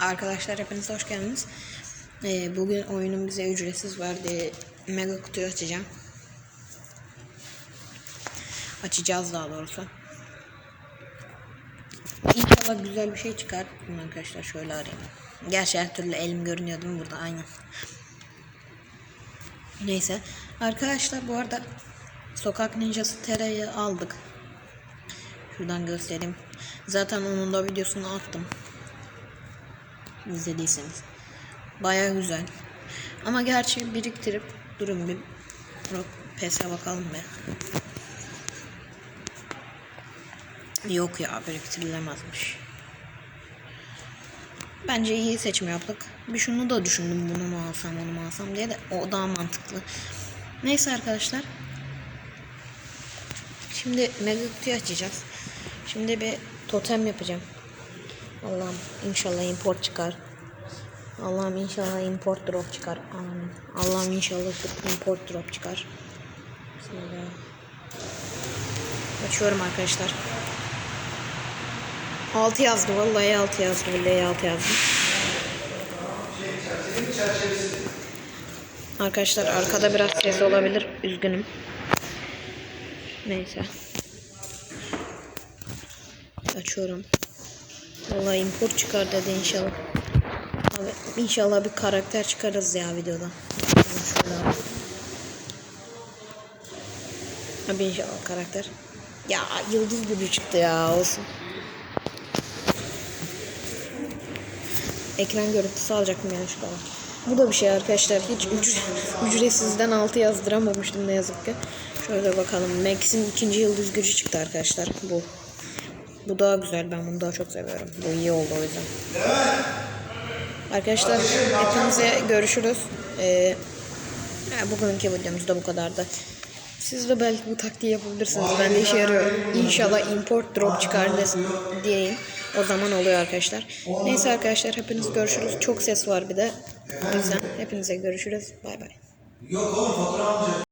Arkadaşlar hepiniz hoş geldiniz. Ee, bugün oyunun bize ücretsiz verdiği mega kutuyu açacağım. Açacağız daha doğrusu. İnşallah güzel bir şey çıkar. Bunu arkadaşlar şöyle arayayım. Gerçi her türlü elim görünüyor değil mi burada? Aynen. Neyse. Arkadaşlar bu arada Sokak Ninjası TR'yi aldık. Şuradan göstereyim. Zaten onun da videosunu attım izlediyseniz. Baya güzel. Ama gerçi biriktirip durun bir PES'e bakalım be. Yok ya biriktirilemezmiş. Bence iyi seçim yaptık. Bir şunu da düşündüm bunu mu alsam onu mu alsam diye de o daha mantıklı. Neyse arkadaşlar. Şimdi mega açacağız. Şimdi bir totem yapacağım. Allah'ım inşallah import çıkar. Allah'ım inşallah import drop çıkar. Amin. Allah'ım inşallah import drop çıkar. Bismillah. Açıyorum arkadaşlar. 6 yazdı vallahi 6 yazdı billahi 6 yazdı. Arkadaşlar arkada biraz ses olabilir. Üzgünüm. Neyse. Açıyorum. Vallahi import çıkar dedi inşallah. Abi inşallah bir karakter çıkarız ya videoda. Şöyle abi. İnşallah karakter. Ya yıldız gücü çıktı ya olsun. Ekran görüntüsü alacaktım yanlışlıkla. Bu da bir şey arkadaşlar. Hiç ücret, ücretsizden 6 yazdıramamıştım ne yazık ki. Şöyle bakalım. Max'in ikinci yıldız gücü çıktı arkadaşlar. Bu. Bu daha güzel. Ben bunu daha çok seviyorum. Bu iyi oldu o yüzden. Arkadaşlar hepinize görüşürüz. Ee, bugünkü videomuz da bu kadardı. Siz de belki bu taktiği yapabilirsiniz. Ben de işe yarıyor. İnşallah import drop çıkar diyeyim. O zaman oluyor arkadaşlar. Neyse arkadaşlar hepiniz görüşürüz. Çok ses var bir de. O yüzden hepinize görüşürüz. Bay bay.